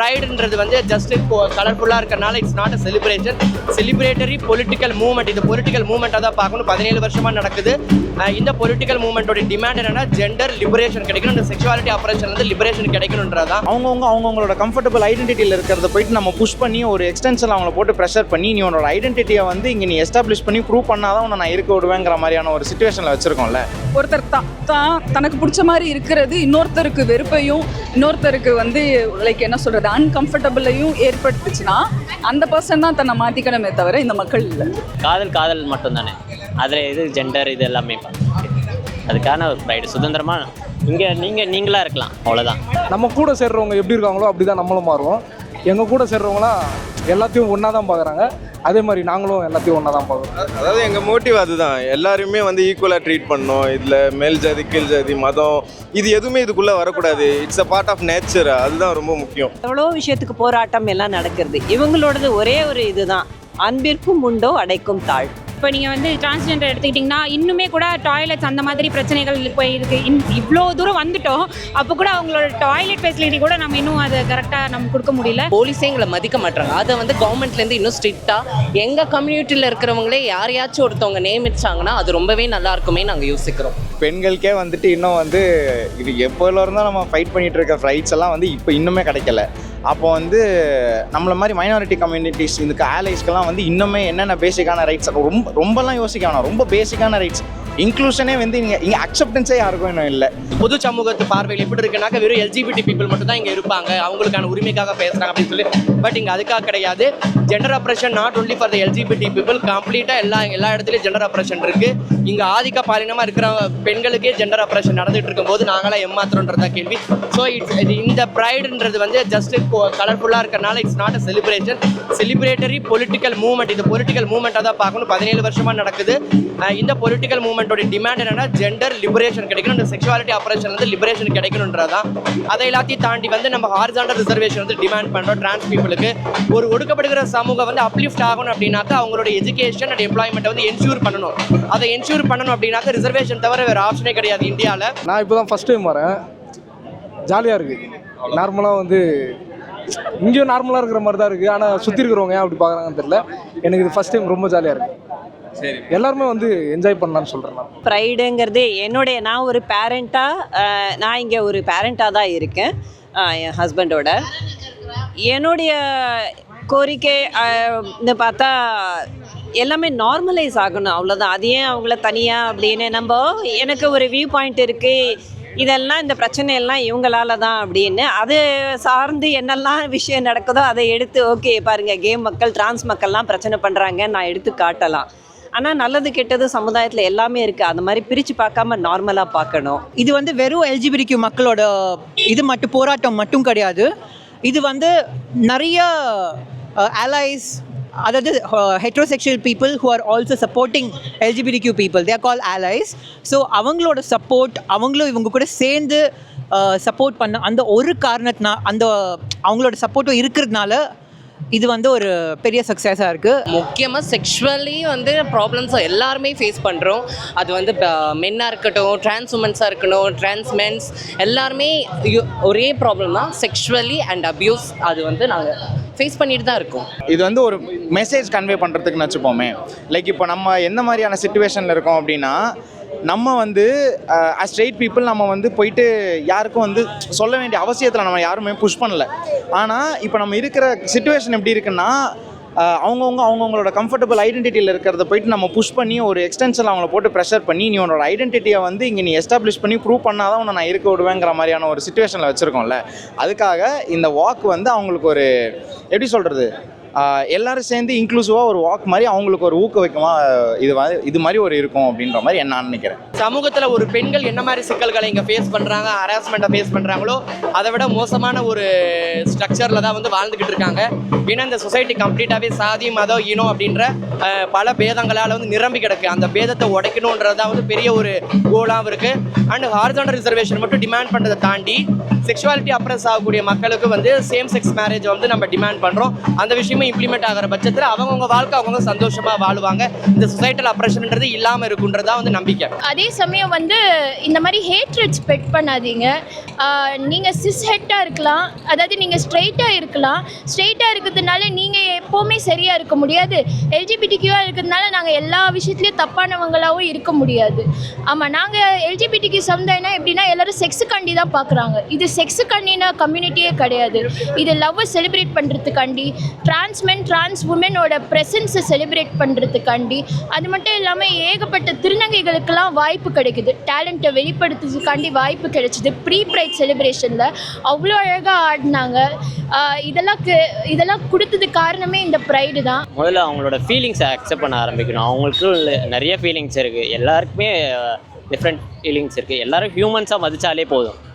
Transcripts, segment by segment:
ப்ரைடுன்றது வந்து ஜஸ்ட் கலர்ஃபுல்லாக இருக்கிறனால it's not a celebration celebratory political movement இது பொலிட்டிக்கல் மூவ்மெண்ட்டாக தான் பார்க்கணும். பதினேழு வருஷமாக நடக்குது. இந்த பொலிட்டிக்கல் மூவ்மெண்ட்டோட டிமாண்ட் என்னன்னா ஜெண்டர் லிபரேஷன் கிடைக்கணும். இந்த செக்ஷுவாலிட்டி ஆப்ரேஷன் வந்து லிபரேஷன் கிடைக்கணுன்றது தான் அவங்கவுங்க அவங்கவுங்களோட கம்ஃபர்டபுள் ஐடென்டிட்டியில் இருக்கிறத போயிட்டு நம்ம புஷ் பண்ணி ஒரு எக்ஸ்டென்ஷன் அவங்கள போட்டு ப்ரெஷர் பண்ணி நீ உன்னோட ஐடென்டிட்டியை வந்து இங்கே நீ எஸ்டாப்ளிஷ் பண்ணி ப்ரூவ் பண்ணாதான் உன்னை நான் இருக்க விடுவேங்கிற மாதிரியான ஒரு சுச்சுவேஷனில் வச்சிருக்கோம்ல. ஒருத்தர் தான் தான் தனக்கு பிடிச்ச மாதிரி இருக்கிறது இன்னொருத்தருக்கு வெறுப்பையும் இன்னொருத்தருக்கு வந்து லைக் என்ன சொல்கிறது அன்கம்ஃபர்டபுளையும் ஏற்படுத்துச்சுன்னா அந்த பர்சன் தான் தன்னை மாற்றிக்கணுமே தவிர இந்த மக்கள் இல்லை. காதல் காதல் மட்டும்தானே. அதில் இது ஜெண்டர் இது எல்லாமே அதுக்கான ஒரு ப்ரைடு சுதந்திரமாக இங்கே நீங்கள் நீங்களாக இருக்கலாம். அவ்வளோதான் நம்ம கூட சேர்றவங்க எப்படி இருக்காங்களோ அப்படி தான் நம்மளும் மாறுவோம். எங்கள் கூட சேர்றவங்களாம் எல்லாத்தையும் ஒன்றா தான் பார்க்குறாங்க அதே மாதிரி நாங்களும் எல்லாத்தையும் ஒன்றா தான் பார்க்குறோம். அதாவது எங்கள் மோட்டிவ் அதுதான். எல்லாருமே வந்து ஈக்குவலாக ட்ரீட் பண்ணணும். இதில் மேல் ஜாதி கீழ் ஜாதி மதம் இது எதுவுமே இதுக்குள்ளே வரக்கூடாது. It's a part of nature அதுதான் ரொம்ப முக்கியம். எவ்வளோ விஷயத்துக்கு போராட்டம் எல்லாம் நடக்கிறது. இவங்களோடது ஒரே ஒரு இதுதான். அன்பிற்கும் உண்டோ அடைக்கும் தாழ் இப்போ நீங்கள் வந்து டிரான்ஸ்ஜெண்டர் எடுத்துக்கிட்டிங்கன்னா இன்னுமே கூட டாய்லெட்ஸ் அந்த மாதிரி பிரச்சனைகள் இப்போ இருக்கு. இன் இவ்வளோ தூரம் வந்துட்டோம். அப்போ கூட அவங்களோட டாய்லெட் ஃபெசிலிட்டி கூட நம்ம இன்னும் அதை கரெக்டாக நம்ம கொடுக்க முடியல. போலீஸே எங்களை மதிக்க மாட்டாங்க அதை வந்து கவர்மெண்ட்லேருந்து இன்னும் ஸ்ட்ரிக்டாக எங்கள் கம்யூனிட்டியில் இருக்கிறவங்களே யாரையாச்சும் ஒருத்தவங்க நியமிச்சாங்கன்னா அது ரொம்பவே நல்லா இருக்குமே நாங்கள் யோசிக்கிறோம். பெண்களுக்கே வந்துட்டு இன்னும் வந்து இது எப்போல இருந்தால் நம்ம ஃபைட் பண்ணிட்டு இருக்க ரைட்ஸ் எல்லாம் வந்து இப்போ இன்னுமே கிடைக்கல. அப்போ வந்து நம்மள மாதிரி மைனாரிட்டி கம்யூனிட்டிஸ் இதுக்கு ஆலைஸ்க்கெல்லாம் வந்து இன்னுமே என்னென்ன பேசிக்கான ரைட்ஸ் ரொம்ப ரொம்பலாம் யோசிக்க வேணாம். ரொம்ப பேசிக்கான ரைட்ஸ் இன்க்ளூஷனே வந்து இங்கே இங்கே அக்செப்டன்ஸே யாருக்கும் இன்னும் இல்லை. பொது சமூகத்து பார்வையில் எப்படி இருக்குனாக்க வெறும் எல்ஜிபிடி பீப்புள் மட்டும் தான் இங்கே இருப்பாங்க. அவங்களுக்கான உரிமைக்காக பேசுகிறாங்க அப்படின்னு சொல்லி. பட் இங்கே அதுக்காக கிடையாது. Gender oppression not only for the LGBT people கம்ப்ளீட்டாக எல்லா எல்லா இடத்துலையும் ஜெண்டர் அப்ரேஷன் இருக்குது இங்கே ஆதிக்க பாலினமாக இருக்கிற பெண்களுக்கே ஜெண்டர் அப்ரேஷன் நடந்துட்டு இருக்கும்போது நாங்களாம் ஏமாத்துறோன்றதா கேள்வி. ஸோ இட்ஸ் இந்த ப்ரைடுன்றது வந்து ஜஸ்ட் கலர்ஃபுல்லாக இருக்கறனால it's not a celebration celebratory political movement இது பொலிட்டிக்கல் மூவ்மெண்ட்டாக தான் பார்க்கணும். பதினேழு வருஷமாக நடக்குது. இந்த பொலிட்டிக்கல் மூவ்மெண்ட்டோட டிமாண்ட் என்னன்னா ஜெண்டர் லிபரேஷன் கிடைக்கணும். இந்த செக்ஷுவாலிட்டி ஆப்ரேஷன் வந்து லிபரேஷன் கிடைக்கணுன்றது தான் அதை எல்லாத்தையும் தாண்டி வந்து நம்ம ஹாரிசாண்டல் ரிசர்வேஷன் வந்து டிமாண்ட் பண்ணுறோம் டிரான்ஸ் பீப்புளுக்கு ஒரு ஒடுக்கப்படுகிற சமூகம் வந்து அப்லிஃப்ட் ஆகணும் அப்படின்னாக்கா அவங்களோட எஜுகேஷன் அண்ட் எம்ப்ளாய்மெண்ட் வந்து என்ஷூர் பண்ணணும். அதை என்ஷூர் பண்ணணும் அப்படின்னாக்கா ரிசர்வேஷன் தவிர வேறு ஆப்ஷனே கிடையாது இந்தியாவில் நான் இப்போ தான் ஃபஸ்ட் டைம் வரேன். ஜாலியாக இருக்குது நார்மலாக வந்து இங்கேயும் நார்மலாக இருக்கிற மாதிரி தான் இருக்குது ஆனால் சுற்றி இருக்கிறவங்க ஏன் அப்படி பார்க்குறாங்கன்னு தெரியல. எனக்கு இது ஃபஸ்ட் டைம் ரொம்ப ஜாலியாக இருக்குது சரி எல்லாருமே வந்து என்ஜாய் பண்ணலான்னு சொல்கிறேன் நான். ப்ரைடுங்கிறது என்னுடைய நான் ஒரு பேரண்ட்டாக நான் இங்கே ஒரு பேரண்ட்டாக தான் இருக்கேன். என் ஹஸ்பண்டோட என்னுடைய கோரிக்கை அஹ், இந்த பார்த்தா எல்லாமே நார்மலைஸ் ஆகணும் அவ்வளோதான் அது ஏன் அவங்கள தனியாக அப்படின்னு நம்ம எனக்கு ஒரு வியூ பாயிண்ட் இருக்குது இதெல்லாம் இந்த பிரச்சனை எல்லாம் இவங்களால தான் அப்படின்னு. அது சார்ந்து என்னெல்லாம் விஷயம் நடக்குதோ அதை எடுத்து ஓகே பாருங்க கேம் மக்கள் டிரான்ஸ் மக்கள்லாம் பிரச்சனை பண்ணுறாங்க நான் எடுத்து காட்டலாம். ஆனால் நல்லது கெட்டது சமுதாயத்தில் எல்லாமே இருக்குது அந்த மாதிரி பிரித்து பார்க்காம நார்மலாக பார்க்கணும். இது வந்து வெறும் எல்ஜிபிடிக்கு மக்களோட இது மட்டும் போராட்டம் மட்டும் கிடையாது. இது வந்து நிறைய அலைஸ் அதாவது heterosexual people who are also supporting LGBTQ people their call allies so அவங்களோட சப்போர்ட் அவங்களும் இவங்க கூட சேர்ந்து சப்போர்ட் பண்ண அந்த ஒரு காரணத்தினா அந்த அவங்களோட சப்போர்ட்டும் இருக்கிறதுனால இது வந்து ஒரு பெரிய சக்ஸஸாக இருக்குது முக்கியமாக செக்ஷுவலி வந்து ப்ராப்ளம்ஸ் எல்லாருமே ஃபேஸ் பண்ணுறோம் அது வந்து மென்னாக இருக்கட்டும் ட்ரான்ஸ் உமன்ஸாக இருக்கட்டும் ட்ரான்ஸ் மென்ஸ் எல்லாருமே யு- ஒரே ப்ராப்ளம் தான் செக்ஷுவலி அண்ட் அப்யூஸ் அது வந்து நாங்கள் ஃபேஸ் பண்ணிட்டு தான் இருக்கோம். இது வந்து ஒரு மெசேஜ் கன்வே பண்ணுறதுக்குன்னு வச்சுப்போமே லைக் இப்போ நம்ம எந்த மாதிரியான சுச்சுவேஷனில் இருக்கோம் அப்படின்னா நம்ம வந்து ஸ்ட்ரெயிட் பீப்புள் நம்ம வந்து போயிட்டு யாருக்கும் வந்து சொல்ல வேண்டிய அவசியத்தில் நம்ம யாருமே புஷ் பண்ணல. ஆனால் இப்போ நம்ம இருக்கிற சுச்சுவேஷன் எப்படி இருக்குன்னா அவங்கவுங்க அவங்கவுங்களோட கம்ஃபர்டபுள் ஐடென்டிட்டியில் இருக்கிறத போயிட்டு நம்ம புஷ் பண்ணி ஒரு எக்ஸ்டென்ஷன் அவங்கள போட்டு ப்ரெஷர் பண்ணி நீ உன்னோட ஐடென்டிட்டியை வந்து இங்கே நீ எஸ்டாப்ளிஷ் பண்ணி ப்ரூவ் பண்ணாதான் உன்னை நான் இருக்க விடுவேங்கிற மாதிரியான ஒரு சுச்சுவேஷனில் வச்சுருக்கோம்ல. அதுக்காக இந்த வாக் வந்து அவங்களுக்கு ஒரு எப்படி சொல்கிறது எல்லாரும் சேர்ந்து இன்க்ளூசிவாக ஒரு வாக் மாதிரி அவங்களுக்கு ஒரு ஊக்குவிக்கமாக இது இது மாதிரி ஒரு இருக்கும் அப்படின்ற மாதிரி நான் நினைக்கிறேன். சமூகத்தில் ஒரு பெண்கள் என்ன மாதிரி சிக்கல்களை இங்கே ஃபேஸ் பண்ணுறாங்க ஹராஸ்மெண்ட்டை ஃபேஸ் பண்ணுறாங்களோ அதை விட மோசமான ஒரு ஸ்ட்ரக்சரில் தான் வந்து வாழ்ந்துக்கிட்டு இருக்காங்க. ஏன்னா இந்த சொசைட்டி கம்ப்ளீட்டாகவே சாதி மதம் இனம் அப்படின்ற பல பேதங்களால் வந்து நிரம்பி கிடக்கு. அந்த பேதத்தை உடைக்கணுன்றதா வந்து பெரிய ஒரு கோலாகவும் இருக்குது அண்ட் ஹாரிசாண்டல் ரிசர்வேஷன் மட்டும் டிமாண்ட் பண்ணுறதை தாண்டி செக்ஷுவாலிட்டி அப்ரஸ் ஆகக்கூடிய மக்களுக்கு வந்து சேம் செக்ஸ் மேரேஜ் வந்து நம்ம டிமாண்ட் பண்ணுறோம் அந்த விஷயமும் இம்ப்ளிமெண்ட் ஆகிற பட்சத்தில் அவங்கவுங்க வாழ்க்கை அவங்கவுங்க சந்தோஷமாக வாழுவாங்க. இந்த சொசைட்டல் அப்ரஷன்ன்றது இல்லாமல் இருக்குன்றதா வந்து நம்பிக்கை. அதே சமயம் வந்து இந்த மாதிரி ஹேட்ரட் ஸ்பெட் பண்ணாதீங்க. நீங்கள் சிஸ் ஹெட்டாக இருக்கலாம். அதாவது நீங்கள் ஸ்ட்ரெயிட்டாக இருக்கலாம். ஸ்ட்ரெயிட்டாக இருக்கிறதுனால நீங்கள் எப்போவுமே சரியாக இருக்க முடியாது. எல்ஜிபிடிக்யூவாக இருக்கிறதுனால நாங்கள் எல்லா விஷயத்துலையும் தப்பானவங்களாகவும் இருக்க முடியாது. ஆமாம் நாங்கள் எல்ஜிபிடிக்கு சமுதாயம்னா எப்படின்னா எல்லாரும் செக்ஸுக்காண்டி தான் பார்க்குறாங்க இது செக்ஸுக்காண்டின கம்யூனிட்டியே கிடையாது. இது லவ்வை செலிப்ரேட் பண்ணுறதுக்காண்டி டிரான்ஸ் மென் டிரான்ஸ் உமனோட ப்ரெசன்ஸை செலிப்ரேட் பண்ணுறதுக்காண்டி அது மட்டும் இல்லாமல் ஏகப்பட்ட திருநங்கைகளுக்கெல்லாம் வாய்ப்பு கிடைக்குது. டேலண்ட்டை வெளிப்படுத்துறதுக்காண்டி வாய்ப்பு கிடைச்சிது. ப்ரீ ப்ரைட் செலிப்ரேஷனில் அவ்வளோ அழகாக ஆடினாங்க. இதெல்லாம் கு- இதெல்லாம் கொடுத்தது காரணமே இந்த ப்ரைடு தான். முதல்ல அவங்களோட ஃபீலிங்ஸை அக்செப்ட் பண்ண ஆரம்பிக்கணும். அவங்களுக்கும் நிறைய ஃபீலிங்ஸ் இருக்குது எல்லாருக்குமே டிஃப்ரெண்ட் ஃபீலிங்ஸ் இருக்குது எல்லோரும் ஹியூமன்ஸாக மதித்தாலே போதும்.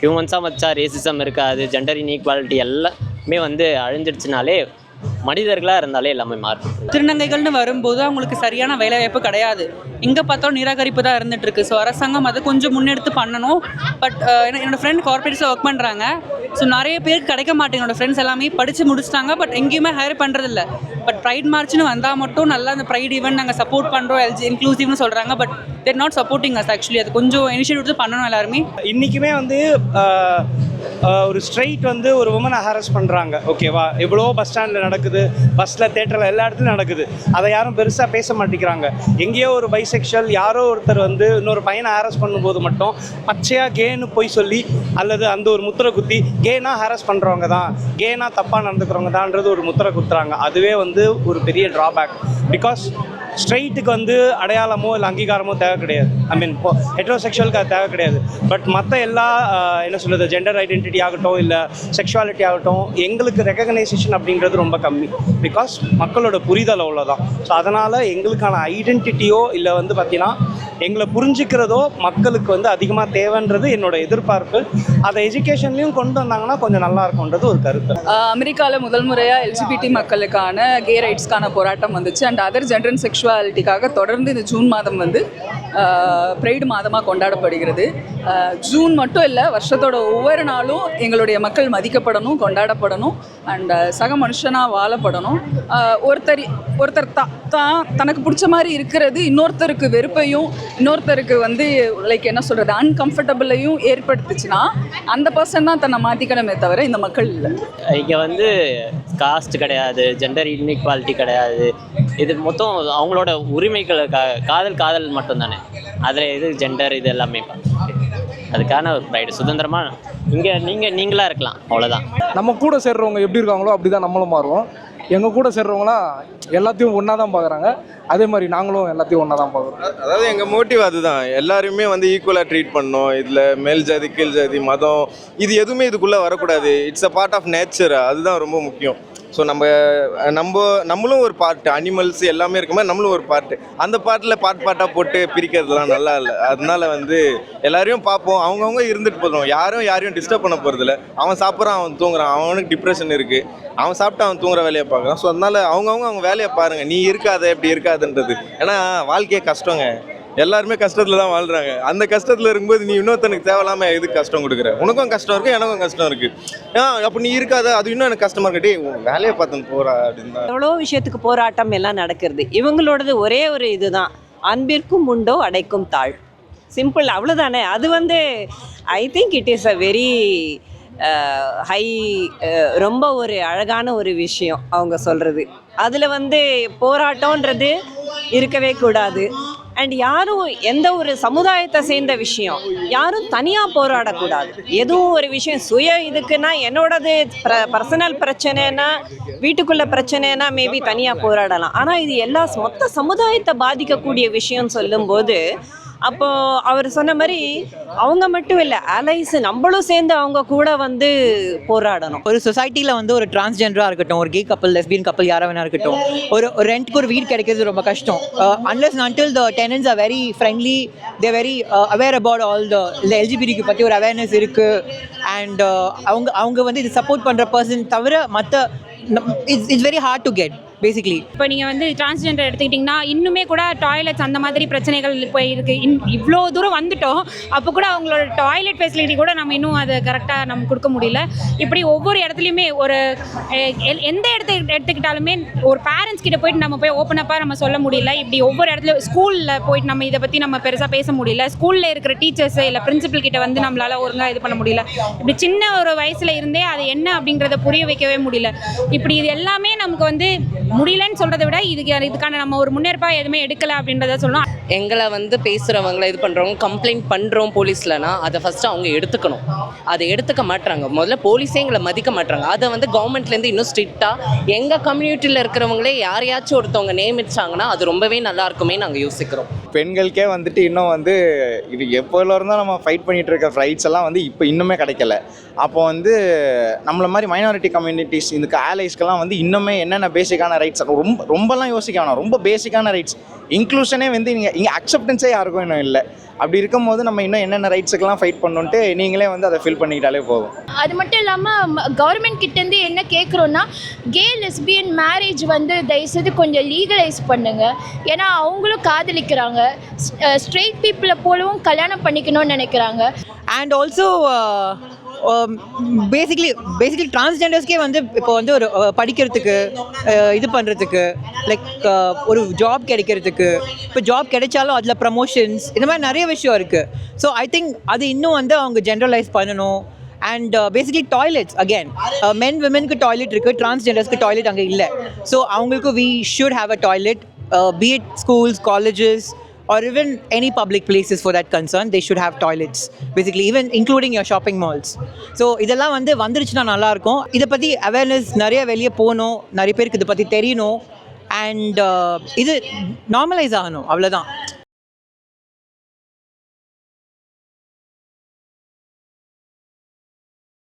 ஹியூமன்ஸாக வச்சா ரேசிசம் இருக்காது ஜெண்டர் இன்இக்வாலிட்டி எல்லாமே வந்து அழிஞ்சிடுச்சுனாலே மனிதர்களாக இருந்தாலே எல்லாமே மாறும். திருநங்கைகள்னு வரும்போது அவங்களுக்கு சரியான வேலை வாய்ப்பு கிடையாது. எங்கே பார்த்தாலும் நிராகரிப்பு தான் இருந்துட்டு இருக்கு ஸோ அரசாங்கம் அதை கொஞ்சம் முன்னெடுத்து பண்ணணும். பட் என்னோட ஃப்ரெண்ட் கார்பரேட்ஸில் ஒர்க் பண்ணுறாங்க ஸோ நிறைய பேருக்கு கிடைக்க மாட்டேங்க என்னோட ஃப்ரெண்ட்ஸ் எல்லாமே படித்து முடிச்சிட்டாங்க. பட் எங்கேயுமே ஹையர் பண்ணுறதில்ல பட் ப்ரைட் மார்ச்னு வந்தால் மட்டும் நல்லா அந்த ப்ரைட் ஈவெண்ட் நாங்கள் சப்போர்ட் பண்ணுறோம் எல்ஜி இன்க்ளூசிவ்னு சொல்கிறாங்க but they're not supporting as actually அது கொஞ்சம் இனிஷியேட் எடுத்து பண்ணணும் எல்லாருமே. இன்றைக்குமே வந்து ஆஹ், ஒரு ஸ்ட்ரைட் வந்து ஒரு உமனை ஹாரஸ் பண்ணுறாங்க ஓகேவா எவ்வளோ பஸ் ஸ்டாண்டில் நடக்குது? பஸ்ஸில் தேட்டரில் எல்லா இடத்துலையும் நடக்குது. அதை யாரும் பெருசாக பேச மாட்டேங்கிறாங்க. எங்கேயோ ஒரு பைசெக்ஷுவல் யாரோ ஒருத்தர் வந்து இன்னொரு பையனை ஹாரஸ் பண்ணும்போது மட்டும் பச்சையாக கேன்னு போய் சொல்லி அல்லது அந்த ஒரு முத்திரை குத்தி கேனா ஹாரஸ் பண்ணுறவங்க தான். கேனா தப்பாக நடந்துக்கிறவங்க தான்ன்றது ஒரு முத்திரை குத்துறாங்க. அதுவே வந்து ஒரு பெரிய ட்ராபேக் பிகாஸ் ஸ்ட்ரைட்டுக்கு வந்து அடையாளமோ இல்லை அங்கீகாரமோ தேவை கிடையாது. ஐ மீன் ஹெட்ரோசெக்ஷுவலுக்கு அது தேவை கிடையாது. பட் மற்ற எல்லா என்ன சொல்கிறது ஜெண்டர் ஐடென்டிட்டி ஆகட்டும் இல்லை செக்ஷுவாலிட்டி ஆகட்டும் எங்களுக்கு ரெகக்னைசேஷன் அப்படின்றது ரொம்ப கம்மி. பிகாஸ் மக்களோட புரிதல் அவ்வளோதான் ஸோ அதனால் எங்களுக்கான ஐடென்டிட்டியோ இல்லை வந்து பார்த்தீங்கன்னா எங்களை புரிஞ்சுக்கிறதோ மக்களுக்கு வந்து அதிகமாக தேவைன்றது என்னோட எதிர்பார்ப்பு. அதை எஜுகேஷன்லேயும் கொண்டு வந்தாங்கன்னா கொஞ்சம் நல்லா இருக்கும்ன்றது ஒரு கருத்து. அமெரிக்காவில் முதல் முறையாக எல்ஜிபிடி மக்களுக்கான கே ரைட்ஸ்க்கான போராட்டம் வந்துச்சு. அண்ட் அதர் ஜெண்டர் செக்ஷுவல் செக்ஷுவாலிட்டிக்காக தொடர்ந்து இந்த ஜூன் மாதம் வந்து ப்ரைடு மாதமாக கொண்டாடப்படுகிறது. ஜூன் மட்டும் இல்லை வருஷத்தோட ஒவ்வொரு நாளும் எங்களுடைய மக்கள் மதிக்கப்படணும் கொண்டாடப்படணும். அண்ட் சக மனுஷனாக வாழப்படணும். ஒருத்தர் ஒருத்தர் தா தான் தனக்கு பிடிச்ச மாதிரி இருக்கிறது இன்னொருத்தருக்கு வெறுப்பையும் இன்னொருத்தருக்கு வந்து லைக் என்ன சொல்கிறது அன்கம்ஃபர்டபுளையும் ஏற்படுத்துச்சுன்னா அந்த பர்சன் தான் தன்னை மாற்றிக்கணுமே தவிர இந்த மக்கள் இல்லை. இங்கே வந்து காஸ்ட் கிடையாது ஜெண்டர் இன்இக்வாலிட்டி கிடையாது. இது மொத்தம் அவங்களோட உரிமைகளுக்காக காதல் காதல் மட்டும்தானே. அதில் இது ஜெண்டர் இது எல்லாமே. அதுக்கான ஒரு ப்ரைடு சுதந்திரமாக இங்கே நீங்கள் நீங்களாக இருக்கலாம். அவ்வளோதான் நம்ம கூட சேர்றவங்க எப்படி இருக்காங்களோ அப்படி தான் நம்மளும் மாறுவோம். எங்கள் கூட சேர்றவங்களாம் எல்லாத்தையும் ஒன்றா தான் பார்க்குறாங்க அதே மாதிரி நாங்களும் எல்லாத்தையும் ஒன்றா தான் பார்க்குறோம் அதாவது எங்கள் மோட்டிவ் அதுதான். எல்லாருமே வந்து ஈக்குவலாக ட்ரீட் பண்ணணும். இதில் மேல் ஜாதி கீழ் ஜாதி மதம் இது எதுவுமே இதுக்குள்ளே வரக்கூடாது. It's a part of nature அதுதான் ரொம்ப முக்கியம். ஸோ நம்ம நம்ம நம்மளும் ஒரு பார்ட் அனிமல்ஸ் எல்லாமே இருக்க நம்மளும் ஒரு பார்ட்டு அந்த பார்ட்டில் பார்ட் பார்ட்டாக போட்டு பிரிக்கிறதுலாம் நல்லா இல்லை. அதனால வந்து எல்லாரையும் பார்ப்போம். அவங்கவுங்க இருந்துட்டு போதும். யாரும் யாரையும் டிஸ்டர்ப் பண்ண போகிறதில்ல அவன் சாப்பிட்றான் அவன் தூங்குறான். அவனுக்கு டிப்ரெஷன் இருக்குது அவன் சாப்பிட்டு அவன் தூங்குற வேலையை பார்க்குறான். ஸோ அதனால அவங்கவுங்க அவங்க வேலையை பாருங்கள் நீ இருக்காத இப்படி இருக்காதுன்றது. ஏன்னா வாழ்க்கையே கஷ்டங்க. எல்லாருமே கஷ்டத்தில் தான் வாழ்கிறாங்க அந்த கஷ்டத்தில் இருக்கும்போது நீ இன்னொருத்தனுக்கு தேவையில்லாமல் எதுக்கு கஷ்டம் கொடுக்குற? உனக்கும் கஷ்டம் இருக்குது எனக்கும் கஷ்டம் இருக்குது ஆ அப்போ நீ இருக்காத அது இன்னும் எனக்கு கஷ்டமாக இருக்கட்டே உன் வேலையை பார்த்து போகிறா அப்படின்னு தான். எவ்வளோ விஷயத்துக்கு போராட்டம் எல்லாம் நடக்கிறது. இவங்களோடது ஒரே ஒரு இதுதான். அன்பிற்கும் உண்டோ அடைக்கும் தாழ். சிம்பிள் அவ்வளோதானே அது வந்து I think it is a very high ரொம்ப ஒரு அழகான ஒரு விஷயம் அவங்க சொல்கிறது அதில் வந்து போராட்டம்ன்றது இருக்கவே கூடாது. அண்ட் யாரும் எந்த ஒரு சமுதாயத்தை சேர்ந்த விஷயம் யாரும் தனியாக போராடக்கூடாது. எதுவும் ஒரு விஷயம் சுய இதுக்குன்னா என்னோடது பர்சனல் பிரச்சனைனா வீட்டுக்குள்ள பிரச்சனைனா மேபி தனியாக போராடலாம். ஆனால் இது எல்லா மொத்த சமுதாயத்தை பாதிக்கக்கூடிய விஷயம் சொல்லும்போது அப்போ அவர் சொன்ன மாதிரி அவங்க மட்டும் இல்லை அலைஸ் நம்மளும் சேர்ந்து அவங்க கூட வந்து போராடணும். ஒரு சொசைட்டியில் வந்து ஒரு டிரான்ஸ்ஜெண்டராக இருக்கட்டும் ஒரு கே கப்பல் லெஸ்பியன் கப்பல் யாராக வேணா இருக்கட்டும் ஒரு ஒரு ரெண்ட்க்கு ஒரு வீடு கிடைக்கிறது ரொம்ப கஷ்டம். Unless until the tenants are very friendly they very aware about all the இந்த எல்ஜிபிடிக்கு பற்றி ஒரு அவேர்னஸ் இருக்குது அண்ட் அவங்க அவங்க வந்து இது சப்போர்ட் பண்ணுற பர்சன் தவிர மற்ற it's it's very hard to get basically இப்போ நீங்கள் வந்து டிரான்ஸ்ஜெண்டர் எடுத்துக்கிட்டிங்கன்னா இன்னுமே கூட டாய்லெட்ஸ் அந்த மாதிரி பிரச்சனைகள் இப்போ இருக்குது இன் இவ்வளோ தூரம் வந்துட்டோம். அப்போ கூட அவங்களோட டாய்லெட் ஃபெசிலிட்டி கூட நம்ம இன்னும் அதை கரெக்டாக நம்ம கொடுக்க முடியல. இப்படி ஒவ்வொரு இடத்துலையுமே ஒரு எந்த இடத்த எடுத்துக்கிட்டாலுமே ஒரு பேரண்ட்ஸ் கிட்ட போயிட்டு நம்ம போய் ஓப்பன் அப்பாக நம்ம சொல்ல முடியல. இப்படி ஒவ்வொரு இடத்துல ஸ்கூலில் போயிட்டு நம்ம இதை பற்றி நம்ம பெருசாக பேச முடியல. ஸ்கூலில் இருக்கிற டீச்சர்ஸ் இல்லை பிரின்சிபல் கிட்ட வந்து நம்மளால் ஒழுங்காக இது பண்ண முடியல. இப்படி சின்ன ஒரு வயசில் இருந்தே அது என்ன அப்படிங்கிறத புரிய வைக்கவே முடியல. இப்படி இது எல்லாமே நமக்கு வந்து முடியலன்னு சொல்கிறத விட இதுக்கு இதுக்கான நம்ம ஒரு முன்னேற்பா எதுவுமே எடுக்கலை அப்படின்றத சொல்லலாம். எங்களை வந்து பேசுகிறவங்கள இது பண்ணுறவங்க கம்ப்ளைண்ட் பண்ணுறோம் போலீஸ்லனா அதை ஃபஸ்ட்டு அவங்க எடுத்துக்கணும். அதை எடுத்துக்க மாட்டுறாங்க முதல்ல போலீஸே எங்களை மதிக்க மாட்டுறாங்க அதை வந்து கவர்மெண்ட்லேருந்து இன்னும் ஸ்ட்ரிக்டாக எங்கள் கம்யூனிட்டியில் இருக்கிறவங்களே யாரையாச்சும் ஒருத்தவங்க நியமிச்சாங்கன்னா அது ரொம்பவே நல்லா இருக்குமே நாங்கள் யோசிக்கிறோம். பெண்களுக்கே வந்துட்டு இன்னும் வந்து இது எப்போல இருந்தால் நம்ம ஃபைட் பண்ணிகிட்டு இருக்க ரைட்ஸ் எல்லாம் வந்து இப்போ இன்னுமே கிடைக்கல. அப்போ வந்து நம்மள மாதிரி மைனாரிட்டி கம்யூனிட்டிஸ் இதுக்கு ஆலைஸ்க்கெல்லாம் வந்து இன்னுமே என்னென்ன பேசிக்கான ரைட்ஸ் ரொம்ப ரொம்பலாம் யோசிக்க வேணாம். ரொம்ப பேசிக்கான ரைட்ஸ் இன்க்ளூஷனே வந்து நீங்கள் இங்கே அக்செப்டன்ஸே யாருக்கும் இன்னும் இல்லை. அப்படி இருக்கும்போது நம்ம இன்னும் என்னென்ன ரைட்ஸுக்கெல்லாம் ஃபைட் பண்ணணுன்ட்டு நீங்களே வந்து அதை ஃபில் பண்ணிக்கிட்டாலே போதும். அது மட்டும் இல்லாமல் கவர்மெண்ட் கிட்டேருந்து என்ன கேட்குறோன்னா கே லெஸ்பியன் மேரேஜ் வந்து தயவுசெய்து கொஞ்சம் லீகலைஸ் பண்ணுங்க. ஏன்னா அவங்களும் காதலிக்கிறாங்க. ஸ்ட்ரெயிட் பீப்புளை போலவும் கல்யாணம் பண்ணிக்கணும்னு நினைக்கிறாங்க. அண்ட் ஆல்சோ பேசிக்லி பேசிக்லி டிரான்ஸ்ஜெண்டர்ஸ்க்கே வந்து இப்போ வந்து ஒரு படிக்கிறதுக்கு இது பண்ணுறதுக்கு லைக் ஒரு ஜாப் கிடைக்கிறதுக்கு இப்போ ஜாப் கிடைச்சாலும் அதில் ப்ரமோஷன்ஸ் இந்த மாதிரி நிறைய விஷயம் இருக்குது ஸோ ஐ திங்க் அது இன்னும் வந்து அவங்க ஜென்ரலைஸ் பண்ணணும். And basically toilets again men விமென்க்கு toilet இருக்குது டிரான்ஸ்ஜெண்டர்ஸ்க்கு டாய்லெட் அங்கே இல்லை. ஸோ அவங்களுக்கு we should have a toilet BEd schools colleges or even any public places for that concern they should have toilets basically even including your shopping malls so இதெல்லாம் வந்து வந்துருச்சுன்னா நல்லாயிருக்கும் இதை பற்றி அவேர்னஸ் நிறைய வெளியே போகணும் நிறைய பேருக்கு இதை பற்றி தெரியணும் அண்ட் இது நார்மலைஸ் ஆகணும் அவ்வளோதான்